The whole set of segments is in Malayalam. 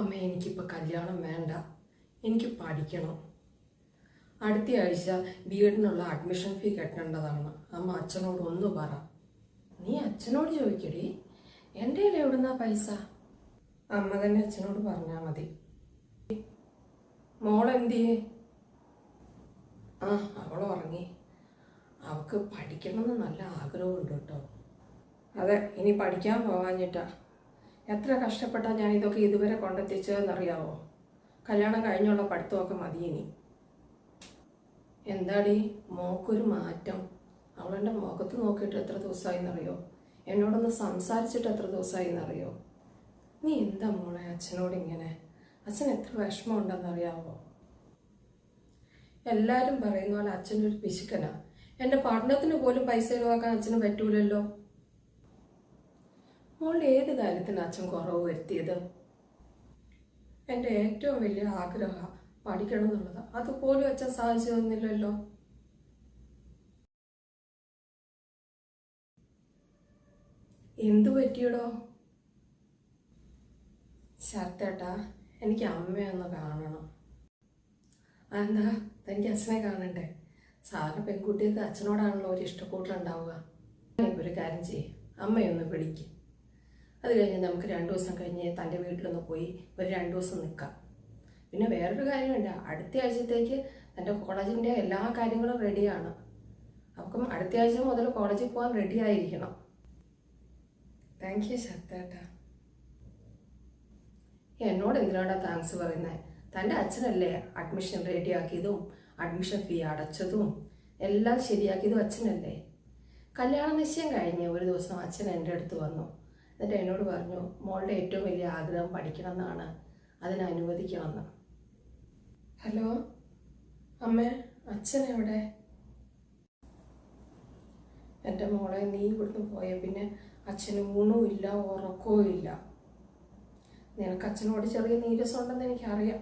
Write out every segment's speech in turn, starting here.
അമ്മ എനിക്കിപ്പോൾ കല്യാണം വേണ്ട. എനിക്ക് പഠിക്കണം. അടുത്ത ആഴ്ച ബി എഡിനുള്ള അഡ്മിഷൻ ഫീ കെട്ടേണ്ടതാണ്. അമ്മ അച്ഛനോട് ഒന്ന് പറ. നീ അച്ഛനോട് ചോദിക്കടി. എന്റെ കയ്യിൽ എവിടുന്നാ പൈസ? അമ്മ തന്നെ അച്ഛനോട് പറഞ്ഞാൽ മതി. മോളെന്തിയേ ആ അവൾ ഉറങ്ങി. അവൾക്ക് പഠിക്കണമെന്ന് നല്ല ആഗ്രഹമുണ്ട് കേട്ടോ. അതെ ഇനി പഠിക്കാൻ പോകാഞ്ഞിട്ടാ. എത്ര കഷ്ടപ്പെട്ടാ ഞാൻ ഇതൊക്കെ ഇതുവരെ കൊണ്ടെത്തിച്ചതെന്നറിയാവോ? കല്യാണം കഴിഞ്ഞുള്ള പഠിത്തമൊക്കെ മതി ഇനി. എന്താടി? മോക്കൊരു മാറ്റം. അവളെന്റെ മുഖത്ത് നോക്കിയിട്ട് എത്ര ദിവസമായി എന്നറിയോ എന്നോടൊന്ന് സംസാരിച്ചിട്ട് എത്ര ദിവസമായി എന്നറിയോ നീ എന്താ മോളെ അച്ഛനോട് ഇങ്ങനെ? അച്ഛൻ എത്ര വിഷമമുണ്ടെന്നറിയാവോ? എല്ലാവരും പറയുന്ന പോലെ അച്ഛനൊരു പിശുക്കനാണ് എന്റെ പഠനത്തിന് പോലും പൈസ ചിലവാക്കാൻ അച്ഛന് പറ്റൂലല്ലോ. മോളുടെ ഏത് കാര്യത്തിന് അച്ഛൻ കുറവ് വരുത്തിയത്? എന്റെ ഏറ്റവും വലിയ ആഗ്രഹം പഠിക്കണം എന്നുള്ളത്. അതുപോലും അച്ഛൻ സാധിച്ചു തന്നില്ലല്ലോ എന്തു പറ്റിയടോ? ശരത്തേട്ടാ എനിക്ക് അമ്മയൊന്ന് കാണണം. അതെന്താ? തനിക്ക് അച്ഛനെ കാണണ്ടേ? സാറിന് പെൺകുട്ടികൾക്ക് അച്ഛനോടാണല്ലോ ഒരു ഇഷ്ടക്കൂട്ടലുണ്ടാവുക ഒരു കാര്യം ചെയ്യ്. അമ്മയൊന്ന് പിടിക്ക്. അത് കഴിഞ്ഞ് നമുക്ക് രണ്ട് ദിവസം കഴിഞ്ഞ് തന്റെ വീട്ടിലൊന്ന് പോയി ഒരു രണ്ട് ദിവസം നിൽക്കാം. പിന്നെ വേറൊരു കാര്യമുണ്ട്. അടുത്ത ആഴ്ചത്തേക്ക് തന്റെ കോളേജിന്റെ എല്ലാ കാര്യങ്ങളും റെഡിയാണ്. അപ്പം അടുത്ത ആഴ്ച മുതൽ കോളേജിൽ പോകാൻ റെഡി ആയിരിക്കണം. താങ്ക് യു ശക്തേട്ടാ എന്നോട് എന്തിനാടാ താങ്ക്സ് പറയുന്നത് തന്റെ അച്ഛനല്ലേ അഡ്മിഷൻ റെഡിയാക്കിയതും അഡ്മിഷൻ ഫീ അടച്ചതും എല്ലാം ശരിയാക്കിയതും അച്ഛനല്ലേ? കല്യാണ നിശ്ചയം കഴിഞ്ഞ് ഒരു ദിവസം അച്ഛൻ എന്റെ അടുത്ത് വന്നു. എന്നിട്ട് എന്നോട് പറഞ്ഞു മോളുടെ ഏറ്റവും വലിയ ആഗ്രഹം പഠിക്കണം എന്നാണ്. അതിനെ ഹലോ അമ്മ അച്ഛൻ എവിടെ? എന്റെ മോളെ നീ ഇവിടുന്ന് പോയ. പിന്നെ അച്ഛന് ഊണും ഇല്ല ഉറക്കവും ഇല്ല നിനക്ക് അച്ഛനോട് ചെറിയ നീരസം ഉണ്ടെന്ന് എനിക്കറിയാം.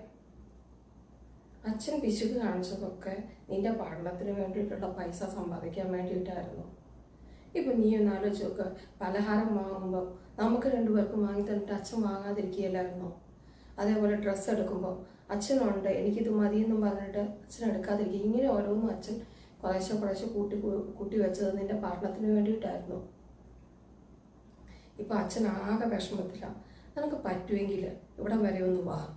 അച്ഛൻ പിശുക്ക് കാണിച്ചതൊക്കെ നിന്റെ പഠനത്തിന് വേണ്ടിയിട്ടുള്ള പൈസ സമ്പാദിക്കാൻ വേണ്ടിയിട്ടായിരുന്നു. ഇപ്പം നീ ഒന്ന് ആലോചിച്ച് നോക്ക്. പലഹാരം വാങ്ങുമ്പോൾ നമുക്ക് രണ്ടുപേർക്കും വാങ്ങി തന്നിട്ട് അച്ഛൻ വാങ്ങാതിരിക്കുകയില്ലായിരുന്നോ? അതേപോലെ ഡ്രസ്സ് എടുക്കുമ്പോൾ അച്ഛനുണ്ട് എനിക്കിത് മതിയെന്നും പറഞ്ഞിട്ട് അച്ഛൻ എടുക്കാതിരിക്കുക. ഇങ്ങനെ ഓരോന്നും അച്ഛൻ കുറേശ്ശെ കുറേശ്ശെ കൂട്ടി കൂട്ടി വെച്ചത് നിന്റെ പഠനത്തിന് വേണ്ടിയിട്ടായിരുന്നു. ഇപ്പം അച്ഛൻ ആകെ വിഷമത്തിലാണ് നിനക്ക് പറ്റുമെങ്കിൽ ഇവിടം വരെ ഒന്ന് വാ.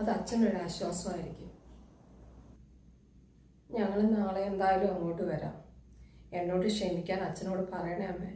അത് അച്ഛനൊരു ആശ്വാസമായിരിക്കും ഞങ്ങൾ നാളെ എന്തായാലും അങ്ങോട്ട് വരാം. എന്നോട് ക്ഷമിക്കാൻ അച്ഛനോട് പറയണേ അമ്മേ.